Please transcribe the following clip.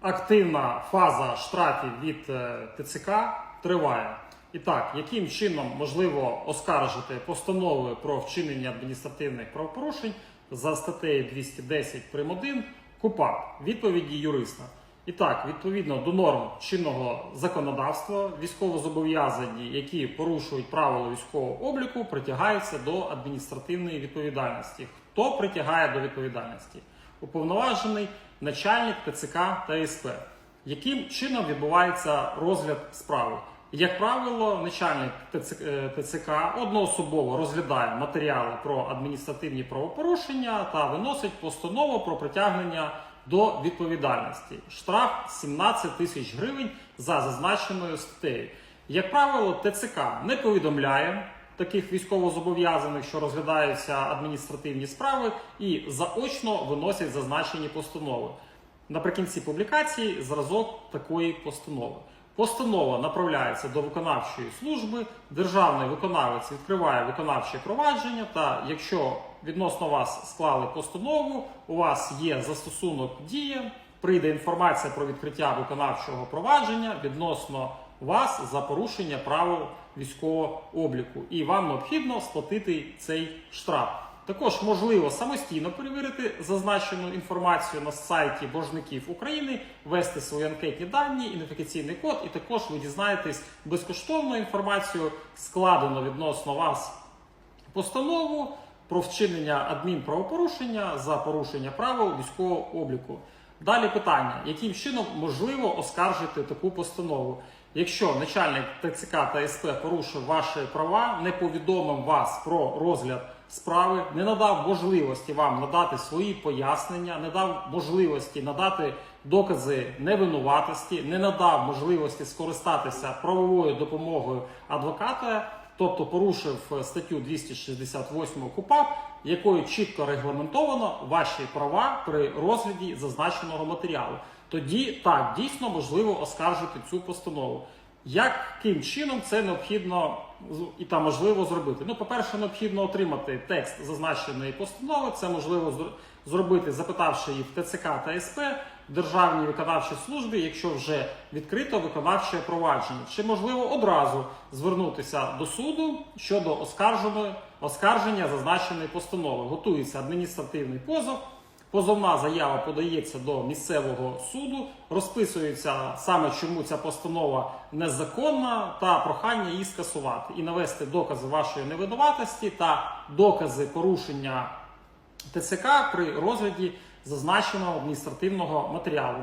активна фаза штрафів від е, ТЦК триває. І так, яким чином можливо оскаржити постанови про вчинення адміністративних правопорушень за статтею 210 прим. 1 КУПАП? Відповіді юриста. І так, відповідно до норм чинного законодавства, військовозобов'язані, які порушують правила військового обліку, притягаються до адміністративної відповідальності. Хто притягає до відповідальності? Уповноважений начальник ТЦК та СП. Яким чином відбувається розгляд справи? Як правило, начальник ТЦК, е, одноособово розглядає матеріали про адміністративні правопорушення та виносить постанову про притягнення до відповідальності. Штраф 17 тисяч гривень за зазначеною статтею. Як правило, ТЦК не повідомляє таких військовозобов'язаних, що розглядаються адміністративні справи, і заочно виносять зазначені постанови. Наприкінці публікації зразок такої постанови. Постанова направляється до виконавчої служби, державний виконавець відкриває виконавче провадження. Та якщо відносно вас склали постанову, у вас є застосунок дія, прийде інформація про відкриття виконавчого провадження відносно вас за порушення правил військового обліку, і вам необхідно сплатити цей штраф. Також можливо самостійно перевірити зазначену інформацію на сайті Боржників України, ввести свої анкетні дані, ідентифікаційний код, і також ви дізнаєтесь безкоштовну інформацію, складену відносно вас постанову про вчинення адмінправопорушення за порушення правил військового обліку. Далі питання: яким чином можливо оскаржити таку постанову? Якщо начальник ТЦК та СП порушив ваші права, не повідомив вас про розгляд справи, не надав можливості вам надати свої пояснення, не дав можливості надати докази невинуватості, не надав можливості скористатися правовою допомогою адвоката, тобто порушив е, статтю 268 КУПАП, якою чітко регламентовано ваші права при розгляді зазначеного матеріалу. Тоді так дійсно можливо оскаржити цю постанову. Яким чином це необхідно і та можливо зробити? Ну, по-перше, необхідно отримати текст зазначеної постанови. Це можливо зробити, запитавши її в ТЦК та СП Державній виконавчій службі, якщо вже відкрито виконавче провадження. Чи можливо одразу звернутися до суду щодо оскарження зазначеної постанови? Готується адміністративний позов. Позовна заява подається до місцевого суду, розписується саме чому ця постанова незаконна, та прохання її скасувати і навести докази вашої невинуватості та докази порушення ТЦК при розгляді зазначеного адміністративного матеріалу.